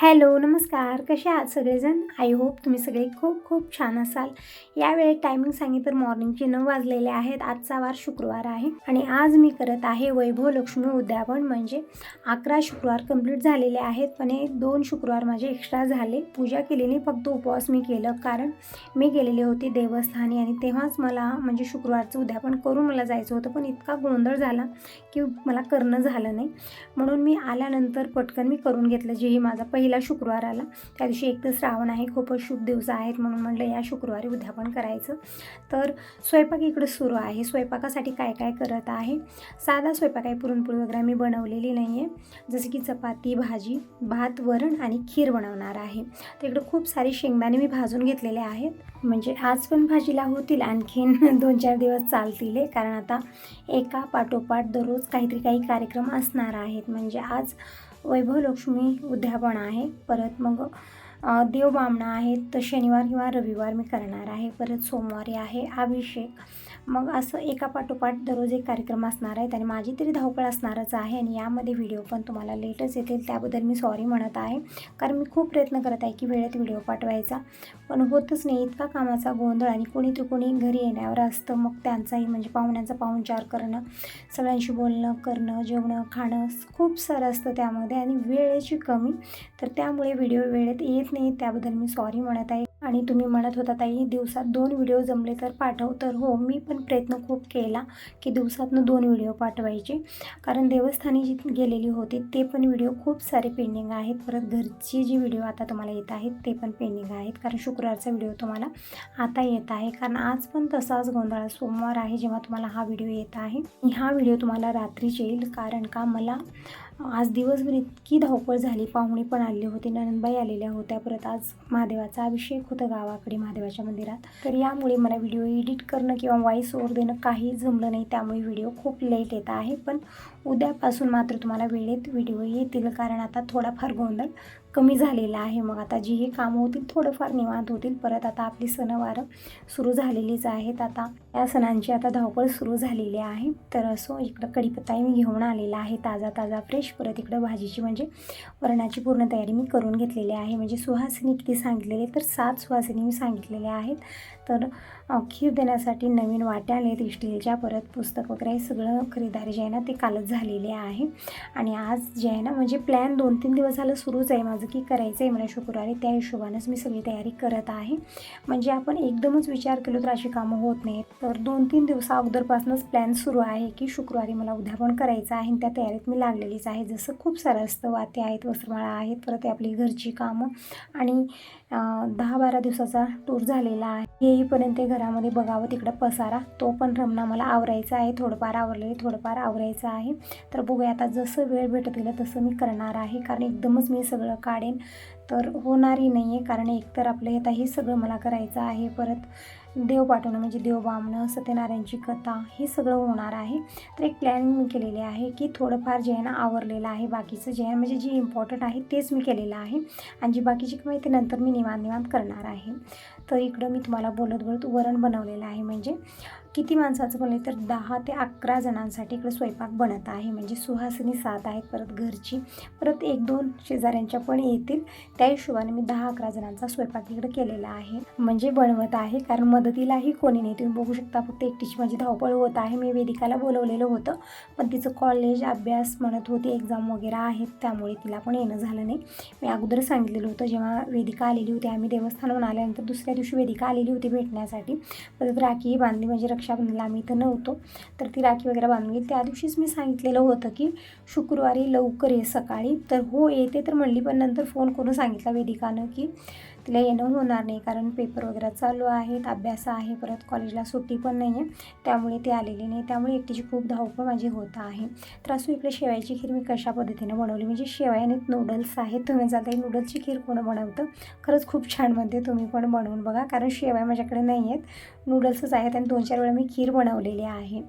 Hello नमस्कार. कसे आहात सगळेजण? आय होप तुम्ही सगळे खूप खूप छान असाल. यावेळी टायमिंग सांगितलं तर मॉर्निंगचे नऊ वाजलेले आहेत. आजचा वार शुक्रवार आहे आणि आज मी करत आहे वैभव लक्ष्मी उद्यापन म्हणजे अकरा शुक्रवार कंप्लीट झालेले आहेत. पण हे दोन शुक्रवार माझे एक्स्ट्रा झाले. पूजा केलेली फक्त उपवास मी केलं कारण मी गेलेले होते देवस्थानी आणि तेव्हाच मला म्हणजे शुक्रवारचं उद्यापन करून मला जायचं होतं. पण इतका गोंधळ झाला की मला करणं झालं नाही. म्हणून मी आल्यानंतर पटकन मी करून घेतलं. जेही माझा पहिला शुक्रवार आला. त्या दिवशी एक तर श्रावण आहे खूपच शुभ दिवस आहेत म्हणून म्हटलं या शुक्रवारी उद्यापन करायचं. तर स्वयंपाक इकडं सुरू आहे. स्वयंपाकासाठी काय काय करत आहे? साधा स्वयंपाक आहे पुरणपोळी वगैरे मी बनवलेली नाही आहे जसं की चपाती भाजी भात वरण आणि खीर बनवणार आहे. तर इकडं खूप सारे शेंगदाणे मी भाजून घेतलेले आहेत. म्हणजे आज पण भाजीला होतील आणखीन दोन चार दिवस चालतील कारण आता एका पाठोपाठ दररोज काहीतरी काही कार्यक्रम असणार आहेत. म्हणजे आज वैभव लक्ष्मी उद्यापन आहे. परत मग देवबामणा आहेत तर शनिवार किंवा रविवार मी करणार आहे. परत सोमवारी आहे अभिषेक. मग असं एका पाठोपाठ दररोज एक कार्यक्रम असणार आहेत आणि माझी तरी धावपळ असणारच आहे आणि यामध्ये व्हिडिओ पण तुम्हाला लेटच येतील त्याबद्दल मी सॉरी म्हणत आहे. कारण मी खूप प्रयत्न करत आहे की वेळेत व्हिडिओ पाठवायचा. पण होतच नाही इतका कामाचा गोंधळ आणि कोणी तर कोणी घरी येण्यावर असतं. मग त्यांचाही म्हणजे पाहुण्यांचा पाहुणचार करणं सगळ्यांशी बोलणं करणं जेवणं खाणं खूप सारं असतं त्यामध्ये आणि वेळेची कमी तर त्यामुळे व्हिडिओ वेळेत येत नाही त्याबद्दल मी सॉरी म्हणत आहे. आणि तुम्ही म्हणत होता ताई दिवसात दोन व्हिडिओ जमले तर पाठव. तर हो मी पण प्रयत्न खूप केला की दिवसातनं दोन व्हिडिओ पाठवायचे. कारण देवस्थानी जी गेलेली होती ते पण व्हिडिओ खूप सारे पेंडिंग आहेत. परत घरची जी व्हिडिओ आता तुम्हाला येत आहेत ते पण पेंडिंग आहेत. कारण शुक्रवारचा व्हिडिओ तुम्हाला आता येत आहे. कारण आज पण तसाच गोंधळ सोमवार आहे जेव्हा तुम्हाला हा व्हिडिओ येत आहे. हा व्हिडिओ तुम्हाला रात्रीच येईल. कारण का? मला आज दिवसभर इतकी धावपळ झाली. पाहुणे पण आलेले होते ननंदबाई आलेल्या होत्या. परत आज महादेवाचा अभिषेक होतं गावाकडे महादेवाच्या मंदिरात. तर यामुळे मला व्हिडिओ एडिट करणं किंवा व्हॉइस ओव्हर देणं काही जमलं नाही. त्यामुळे व्हिडिओ खूप लेट येत आहे. पण उद्यापासून मात्र तुम्हाला वेळेत व्हिडिओ येतील. कारण आता थोडाफार गोंधळ कमी झालेला आहे. मग आता जी हे कामं होतील थोडंफार निवांत होतील. परत आता आपली सणवारं सुरू झालेलीच आहेत. आता या सणांची आता धावपळ सुरू झालेली आहे. तर असो इकडं कढीपत्ताही मी घेऊन आलेला आहे. ताजा ताजा फ्रेश परत इकडं भाजीची म्हणजे वरणाची पूर्ण तयारी मी करून घेतलेली आहे. म्हणजे सुहासिनी किती सांगितलेले तर सात सुहासिनी मी सांगितलेल्या आहेत. तर खीर देण्यासाठी नवीन वाट्या आलेत स्टीलच्या. परत पुस्तक वगैरे हे सगळं खरेदारी जे आहे ना ते कालच झालेले आहे. आणि आज जे आहे ना म्हणजे प्लॅन दोन तीन दिवस झालं सुरूच आहे. माझं की करायचं आहे मला शुक्रवारी त्या हिशोबानंच मी सगळी तयारी करत आहे. म्हणजे आपण एकदमच विचार केलो तर अशी कामं होत नाहीत. तर दोन तीन दिवसा अगोदरपासूनच प्लॅन सुरू आहे की शुक्रवारी मला उद्यापन करायचं आहे आणि त्या तयारीत मी लागलेलीच आहे. जसं खूप सारं असतं वाते आहेत वस्त्रमाळा आहेत परत ते आपली घरची कामं आणि दहा बारा दिवसाचा टूर झालेला आहे. येईपर्यंत घरामध्ये बघावं तिकडं पसारा. तो पण रमणा मला आवरायचा आहे. थोडंफार आवरलेलं थोडंफार आवरायचं आहे. तर बघूया आता जसं वेळ भेटत गेलं तसं मी करणार आहे. कारण एकदमच मी सगळं काढेन. तर होणारही नाही आहे कारण एकतर आपलं आता हे सगळं मला करायचं आहे. परत देव पाठवणं म्हणजे देव बामणं सत्यनारायणची कथा हे सगळं होणार आहे. तर एक प्लॅनिंग मी केलेली आहे की थोडंफार जे आहे ना आवरलेलं आहे बाकीचं जे आहे म्हणजे जे इम्पॉर्टंट आहे तेच मी केलेलं आहे. आणि जी बाकीची कामं ते नंतर मी निवांत निवांत करणार आहे. तर इकडं मी तुम्हाला बोलत बोलत वरण बनवलेलं आहे म्हणजे किती माणसाचं बोलले तर दहा ते अकरा जणांसाठी इकडं स्वयंपाक बनत आहे. म्हणजे सुहासिनी सात आहेत परत घरची परत एक दोन शेजाऱ्यांच्या पण येतील. त्या हिशोबाने मी दहा अकरा जणांचा स्वयंपाक इकडं केलेला आहे. म्हणजे बनवत आहे कारण मदतीलाही कोणी नाही. तुम्ही बघू शकता फक्त एकटीची माझी धावपळ होत आहे. मी वेदिकाला बोलवलेलं होतं पण तिचं कॉलेज अभ्यास म्हणत होती एक्झाम वगैरे आहेत त्यामुळे तिला पण येणं झालं नाही. मी अगोदर सांगितलेलं होतं जेव्हा वेदिका आलेली होती आम्ही देवस्थानावरून आल्यानंतर दुसऱ्या दिवशी वेदिका आलेली होती भेटण्यासाठी. परत राखी बांधली म्हणजे रक्षाबंधनला आम्ही इथं नव्हतो. तर ती राखी वगैरे बांधून त्या दिवशीच मी सांगितलेलं होतं की शुक्रवारी लवकर ये सकाळी. तर हो येते तर म्हणली पण नंतर फोन करून सांगितला वेदिकानं की तिला येणं होणार नाही कारण पेपर वगैरे चालू आहेत अभ्यास आहे परत कॉलेजला सुट्टी पण नाही आहे त्यामुळे ती आलेली नाही. त्यामुळे एकटीची खूप धावपळ माझी होत आहे. तर असं इकडे शेवायची खीर मी कशा पद्धतीने बनवली? म्हणजे शेवया आणि नूडल्स आहेत. तुम्ही जाता नूडल्सची खीर कोण बनवतं? खरंच खूप छान म्हणते तुम्ही पण बनवून बघा कारण शेवया माझ्याकडे नाही आहेत नूडल्सच आहेत आणि दोन चार वेळा मी खीर बनवलेली आहे.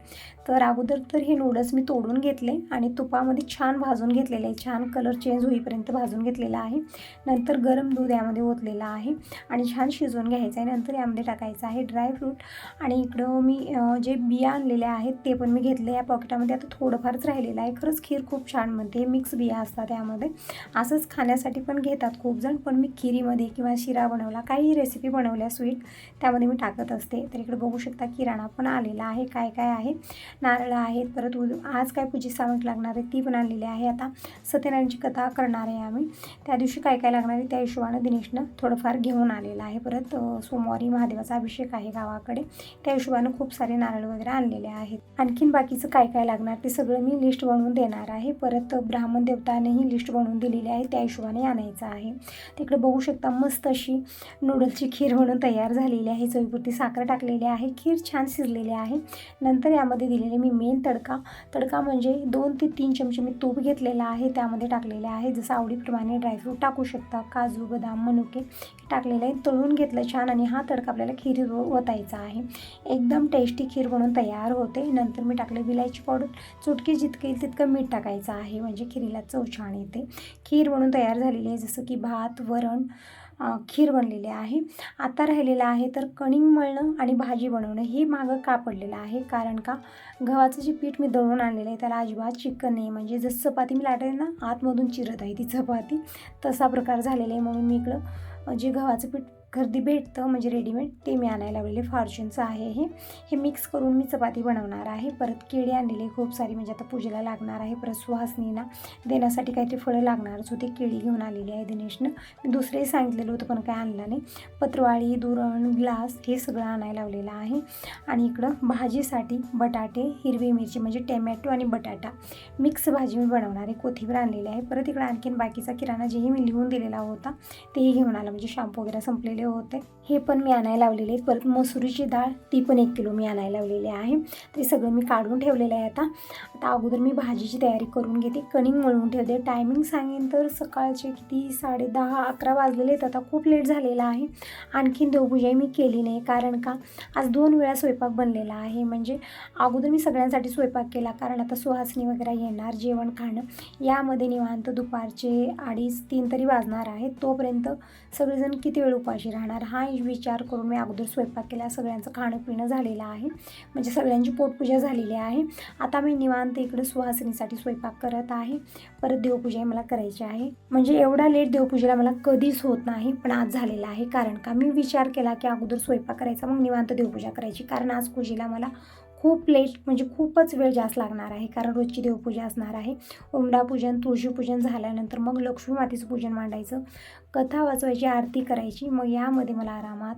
तर अगोदर तर हे नूडल्स मी तोडून घेतले आणि तुपामध्ये छान भाजून घेतलेले आहे. छान कलर चेंज होईपर्यंत भाजून घेतलेला आहे. नंतर गरम दूध यामध्ये ओतलेलं आहे आणि छान शिजवून घ्यायचं आहे. नंतर यामध्ये टाकायचं आहे ड्रायफ्रूट आणि इकडं मी जे बिया आणलेल्या आहेत ते पण मी घेतले. या पॉकेटामध्ये आता थोडंफारच राहिलेलं आहे. खरंच खीर खूप छान बनते. मिक्स बिया असतात यामध्ये. असंच खाण्यासाठी पण घेतात खूप जण. पण मी खिरीमध्ये किंवा शिरा बनवला काही रेसिपी बनवल्या स्वीट त्यामध्ये मी टाकत असते. तर इकडे बघू शकता किराणा पण आलेला आहे. काय काय आहे? नारळ आहेत. परत उद आज काय पूजी सामग्री लागणार आहे ती पण आणलेली आहे. आता सत्यनारायणची कथा करणार आहे आम्ही. त्या दिवशी काय काय लागणार आहे त्या हिशोबानं दिनेशनं थोडंफार घेऊन आलेलं आहे. परत सोमवारी महादेवाचा अभिषेक आहे गावाकडे. त्या हिशोबानं खूप सारे नारळ वगैरे आणलेले आहेत. आणखीन बाकीचं काय काय लागणार ते सगळं मी लिस्ट बनवून देणार आहे. परत ब्राह्मण देवतानेही लिस्ट बनवून दिलेली आहे. त्या हिशोबाने आणायचं आहे. तिकडे बघू शकता मस्त अशी नूडल्सची खीर म्हणून तयार झालेली आहे. चवीपुरती साखर टाकलेली आहे. खीर छान शिजलेली आहे. नंतर यामध्ये दिलेली म्हणजे मी मेन तडका तडका म्हणजे दोन ते तीन चमचे मी तूप घेतलेला आहे त्यामध्ये टाकलेले आहे. जसं आवडीप्रमाणे ड्रायफ्रूट टाकू शकता काजू बदाम मनुके टाकलेले आहे. तळून घेतलं छान आणि हा तडका आपल्याला खीर ओतायचा आहे. एकदम टेस्टी खीर बनून तयार होते. नंतर मी टाकले विलायची पावडर. चुटकी जितकं येईल तितकं मीठ टाकायचं आहे. म्हणजे खिरीला चव छान येते. खीर बनून तयार झालेली आहे. जसं की भात वरण खीर बनलेली आहे. आता राहिलेलं आहे तर कणिंग मळणं आणि भाजी बनवणं हे मागं का पडलेलं आहे? कारण का? गव्हाचं जे पीठ मी दळून आणलेलं आहे त्याला अजिबात चिकन नाही. म्हणजे जसं चपाती मी लाटते ना आतमधून चिरत आहे ती चपाती. तसा प्रकार झालेला आहे म्हणून मी इकडं जे गव्हाचं पीठ गर्दी भेटतं म्हणजे रेडीमेड ते मी आणायला लावलेले. फॉर्च्यूनचं आहे हे. हे मिक्स करून मी चपाती बनवणार आहे. परत केळी आणलेली खूप सारी म्हणजे आता पूजेला लागणार आहे परत सुहासनीना देण्यासाठी काहीतरी फळं लागणारच होते. केळी घेऊन आलेली आहे दिनेशनं. मी दुसरेही सांगितलेलं होतं पण काय आणलं नाही. पत्रवाळी दुरण ग्लास हे सगळं आणायला लावलेलं आहे. आणि इकडं भाजीसाठी बटाटे हिरवी मिरची म्हणजे टॅमॅटो आणि बटाटा. मिक्स भाजी मी बनवणार आहे. कोथिंबीर आणलेली आहे. परत इकडं आणखीन बाकीचा किराणा जेही मी लिहून दिलेला होता तेही घेऊन आला. म्हणजे शॅम्पू वगैरे संपलेले होते. हे पण मी आणायला लावलेले आहेत. परत मसुरीची डाळ ती पण एक किलो मी आणायला लावलेली आहे. ते सगळं मी काढून ठेवलेलं आहे आता. आता अगोदर मी भाजीची तयारी करून घेते. कणिंग मळून ठेवते. टायमिंग सांगेन तर सकाळचे किती? साडे दहा अकरा वाजलेले आहेत. आता खूप लेट झालेला आहे. आणखीन देवपूजाही मी केली नाही. कारण का? आज दोन वेळा स्वयंपाक बनलेला आहे. म्हणजे अगोदर मी सगळ्यांसाठी स्वयंपाक केला. कारण आता सुहासनी वगैरे येणार जेवण खाणं. यामध्ये निवांत दुपारचे अडीच तीन तरी वाजणार आहे तोपर्यंत सगळेजण किती वेळ उपाशी राहणार. हा विचार करून मी अगोदर स्वयंपाक केला. सगळ्यांचं खाणं पिणं झालेलं आहे. म्हणजे सगळ्यांची पोटपूजा झालेली आहे. आता मी निवांत इकडे सुहासिनीसाठी स्वयंपाक करत आहे. परत देवपूजा मला करायची आहे. म्हणजे एवढा लेट देवपूजेला मला कधीच होत नाही पण आज झालेला आहे. कारण का? मी विचार केला की अगोदर स्वयंपाक करायचा मग निवांत देवपूजा करायची. कारण आज पूजेला मला खूप लेट म्हणजे खूपच वेळ जास्त लागणार आहे. कारण रोजची देवपूजा असणार आहे. उमरा पूजन तुळशीपूजन झाल्यानंतर मग लक्ष्मी मातेचं पूजन मांडायचं. कथा वाचवायची आरती करायची. मग यामध्ये मला आरामात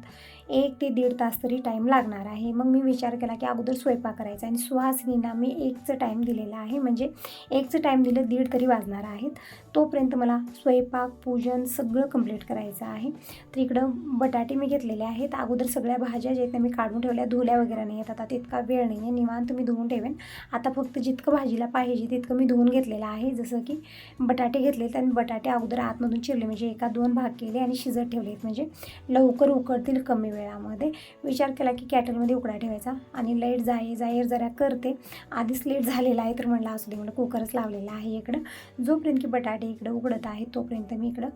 एक ते दीड तास तरी टाईम लागणार आहे. मग मी विचार केला की अगोदर स्वयंपाक करायचा आणि सुहासिनींना मी एकचं टाईम दिलेला आहे. म्हणजे एकचं टाईम दिलं दीड तरी वाजणार आहेत. तोपर्यंत मला स्वयंपाक पूजन सगळं कंप्लीट करायचं आहे. तर इकडं बटाटे मी घेतलेले आहेत. अगोदर सगळ्या भाज्या ज्या आहेत त्या मी काढून ठेवल्या. धुल्या वगैरे नाही आहेत. आता तितका वेळ नाही आहे. निवांत मी धुवून ठेवेन. आता फक्त जितकं भाजीला पाहिजे तितकं मी धुवून घेतलेलं आहे. जसं की बटाटे घेतलेत आणि बटाटे अगोदर आतमधून चिरले. म्हणजे एका दोन भाग केले आणि शिजत ठेवलेत. म्हणजे लवकर उकडतील कमी वेळ वेळामध्ये विचार केला की कॅटलमध्ये उकडा ठेवायचा आणि लाइट जाय जाहीर जरा करते. आधीच लेट झालेला आहे तर म्हणलं असू दे म्हणलं कुकरच लावलेला आहे इकडं. जोपर्यंत की बटाटे इकडं उघडत आहे तोपर्यंत मी इकडं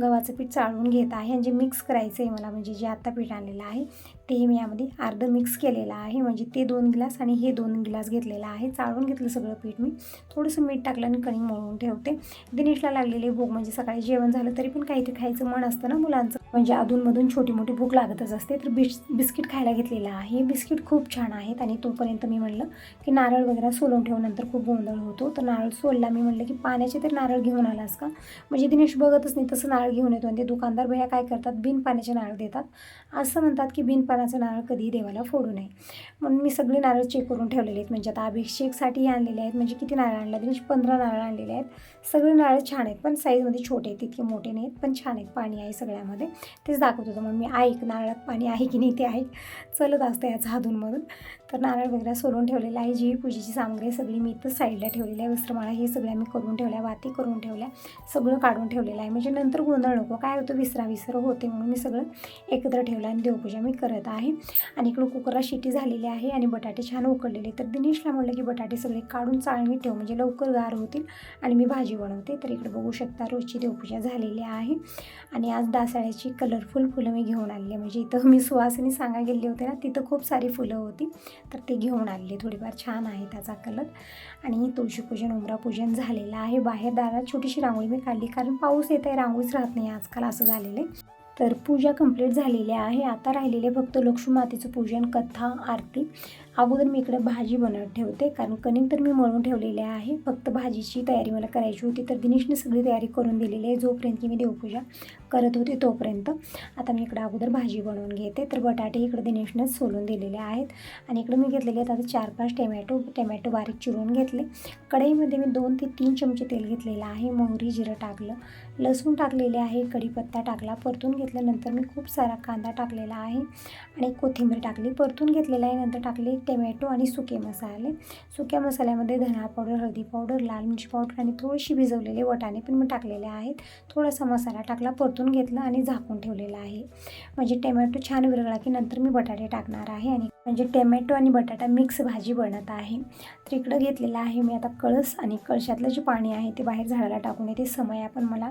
गव्हाचं पीठ चाळून घेत आहे आणि जे मिक्स करायचं आहे मला म्हणजे जे आत्ता पीठ आणलेलं आहे ते मी यामध्ये अर्धं मिक्स केलेलं आहे. म्हणजे ते दोन ग्लास आणि हे दोन ग्लास घेतलेलं आहे. चाळून घेतलं सगळं पीठ मी. थोडंसं मीठ टाकलं आणि कणिक मळून ठेवते. दिनेशला लागलेली भूक म्हणजे सकाळी जेवण झालं तरी पण काहीतरी खायचं मन असतं ना मुलांचं. म्हणजे अधूनमधून छोटी मोठी भूक लागतच असते. तर बिस बिस्किट खायला घेतलेलं आहे. बिस्किट खूप छान आहेत आणि तोपर्यंत मी म्हणलं की नारळ वगैरे सोलून ठेवल्यानंतर खूप गोंधळ होतो. तर नारळ सोलला मी म्हणलं की पाण्याचे तर नारळ घेऊन आलास का? म्हणजे दिनेश बघतच नाही तसं नारळ घेऊन येतो आणि ते दुकानदार भैया काय करतात? बिन पाण्याचे नारळ देतात. असं म्हणतात की बिन पाण्याचं नारळ कधीही देवाला फोडू नये. म्हणून मी सगळे नारळ चेक करून ठेवलेले आहेत. म्हणजे आता अभिषेकसाठी आणलेले आहेत. म्हणजे किती नारळ आणले? दिनेश पंधरा नारळ आणलेले आहेत. सगळे नारळ छान आहेत पण साईजमध्ये छोटे आहेत तितके मोठे नाही आहेत पण छान आहेत पाणी आहे सगळ्यामध्ये. तेच दाखवत होतं मग मी ऐक नारळात पाणी आहे की नाही ते ऐक चलत असतं याचं अधूनमधून तर नारळ वगैरे सोलून ठेवलेलं आहे जी पूजेची सामग्री सगळी मी इथं साईडला ठेवलेली आहे वस्त्रमाळा हे सगळ्या मी करून ठेवल्या वाती करून ठेवल्या सगळं काढून ठेवलेलं आहे. म्हणजे नंतर गोंधळ नको काय होतं विसरा विसर होते म्हणून मी सगळं एकत्र ठेवलं आणि देवपूजा मी करत आहे. आणि इकडं कुकरला शिटी झालेली आहे आणि बटाटे छान उकडलेले तर दिनेशला म्हटलं की बटाटे सगळे काढून चाळणी ठेव म्हणजे लवकर गार होतील आणि मी भाजी बनवते तर इकडे बघू शकता रोजची देवपूजा झालेली आहे. आणि आज दासाळ्याची कलरफुल फुलं मी घेऊन आणली आहे. म्हणजे इथं मी सुवासनी सांगा गेले होते ना तिथं खूप सारी फुलं होती. तर ते घेऊन आणले थोडीफार छान आहे त्याचा कलर आणि तुळशीपूजन उमरापूजन झालेलं आहे. बाहेर दारात छोटीशी रांगोळी मी काढली. कारण पाऊस येत आहे रांगोळीच राहत नाही आजकाल असं झालेलं आहे. तर पूजा कंप्लीट झालेली आहे. आता राहिलेले फक्त लक्ष्मी मातेचं पूजन कथा आरती. अगोदर मी इकडे भाजी बनवत ठेवते. कारण कणिक तर मी मळून ठेवलेले आहे. फक्त भाजीची तयारी मला करायची होती. तर दिनेशने सगळी तयारी करून दिलेली आहे. जोपर्यंत की मी देवपूजा करत होते तोपर्यंत. आता मी इकडे अगोदर भाजी बनवून घेते. तर बटाटे इकडे दिनेशनेच सोलून दिलेले आहेत. आणि इकडे मी घेतलेले आहेत आता चार पाच टमॅटो. टमॅटो बारीक चिरून घेतले. कढईमध्ये मी दोन ते तीन चमचे तेल घेतलेलं आहे. मोहरी जिरं टाकलं. लसूण टाकलेले आहे कढीपत्ता टाकला परतून घेतल्यानंतर मी खूप सारा कांदा टाकलेला आहे आणि कोथिंबीर टाकली. परतून घेतलेलं आहे नंतर टाकले टमॅटो आणि सुके मसाले. सुक्या मसाल्यामध्ये धना पावडर हळदी पावडर लाल मिरची पावडर आणि थोडीशी भिजवलेले वटाणे पण मी टाकलेले आहेत. थोडासा मसाला टाकला परतून घेतला आणि झाकून ठेवलेला आहे. म्हणजे टमॅटो छान विरगळा की नंतर मी बटाटे टाकणार आहे आणि म्हणजे टमॅटो आणि बटाटा मिक्स भाजी बनत आहे. तर इकडं घेतलेलं आहे मी आता कळस आणि कळशातलं जे पाणी आहे ते बाहेर झाडाला टाकून येते. समय पण मला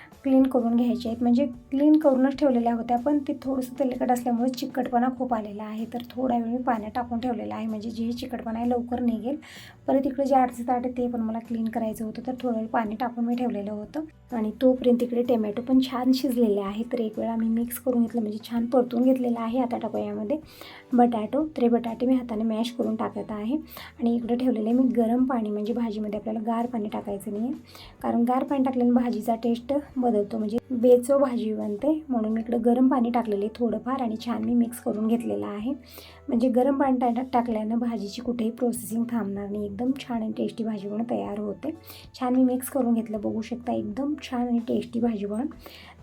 क्लीन करून घ्यायचे आहेत. म्हणजे क्लीन करूनच ठेवलेल्या होत्या पण ते थोडंसं तेलकट असल्यामुळे चिकटपणा खूप आलेला आहे. तर थोडा वेळ मी पाण्यात टाकून ठेवलेला आहे. म्हणजे जे चिकटपणा आहे लवकर निघेल. परत इकडे जे आठचे ताट आहे ते पण मला क्लीन करायचं होतं. तर थोडं वेळ पाणी टाकून मी ठेवलेलं होतं. आणि तोपर्यंत इकडे टोमॅटो पण छान शिजलेले आहे तर एक वेळा मी मिक्स करून घेतलं. म्हणजे छान परतून घेतलेलं आहे. आता टाकू यामध्ये बटाटो. तर बटाटे मी हाताने मॅश करून टाकत आहे. आणि इकडे ठेवलेलं आहे मी गरम पाणी. म्हणजे भाजीमध्ये आपल्याला गार पाणी टाकायचं नाही आहे कारण गार पाणी टाकल्याने भाजीचा टेस्ट बदलतो. म्हणजे बेचव भाजी बनते. म्हणून मी इकडं गरम पाणी टाकलेले थोडंफार आणि छान मी मिक्स करून घेतलेलं आहे. म्हणजे गरम पाणी टा टाकल्यानं भाजीची कुठेही प्रोसेसिंग थांबणार नाही. एकदम छान आणि टेस्टी भाजी पण तयार होते. छान मी मिक्स करून घेतलं. बघू शकता एकदम छान आणि टेस्टी भाजी पण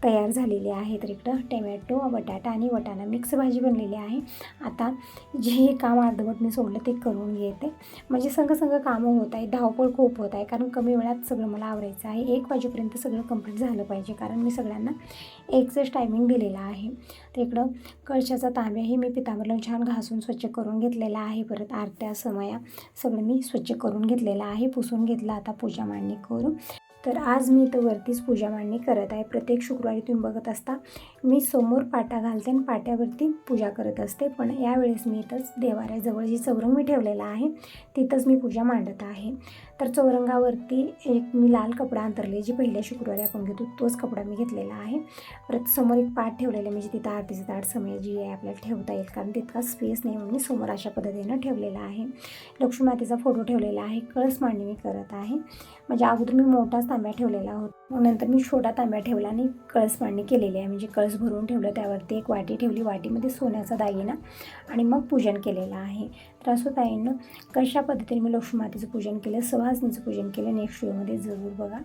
तयार झालेली आहे. तर इकडं टमॅटो बटाटा आणि वटाणा मिक्स भाजी बनलेली आहे. आता जे हे काम अर्धवट मी सोडलं ते करून घेते. म्हणजे संघ संघ कामं होत आहे धावपळ खूप होत आहे. कारण कमी वेळात सगळं मला आवरायचं आहे. एक वाजेपर्यंत सगळं कंप्लीट झालं पाहिजे. कारण मी सगळ्यांना एकच टायमिंग दिलेला आहे. तर इकडं कळशाचा तांब्याही मी पितांबरला छान घासून स्वच्छ करून घेतलेला आहे. परत आरत्या समया सगळं मी स्वच्छ करून घेतलेलं आहे. पुसून घेतलं. आता पूजा मांडणी करून तर आज मी इथं वरतीच पूजा मांडणी करत आहे. प्रत्येक शुक्रवारी तुम्ही बघत असता मी समोर पाटा घालते आणि पाट्यावरती पूजा करत असते. पण यावेळेस मी इथंच देवाऱ्याजवळ जी चौरंग मी ठेवलेला आहे. तिथंच मी पूजा मांडत आहे. तर चौरंगावरती एक मी लाल कपडा अंतरले जी पहिल्या शुक्रवारी आपण घेतो तोच कपडा मी घेतलेला आहे. परत समोर एक पाट ठेवलेला म्हणजे तिथं आरतीचं ताट समय जी आहे आपल्याला ठेवता येईल. कारण तितका स्पेस नाही म्हणून मी समोर अशा पद्धतीनं ठेवलेला आहे. लक्ष्मी मातेचा फोटो ठेवलेला आहे. कळस मांडणी मी करत आहे. म्हणजे अगोदर मी मोठाच तांब्या ठेवलेला होता. मग नंतर मी छोटा तांब्या ठेवला आणि कळस मांडणी केलेली आहे. म्हणजे कळस भरून ठेवलं त्यावरती एक वाटी ठेवली. वाटीमध्ये सोन्याचा दागिना आणि मग पूजन केलेलं आहे. तर असं ताईंनं कशा पद्धतीने मी लक्ष्मी मातेचं पूजन केलं सवासनीचं पूजन केलं नेक्स्ट व्हिडिओमध्ये जरूर बघा.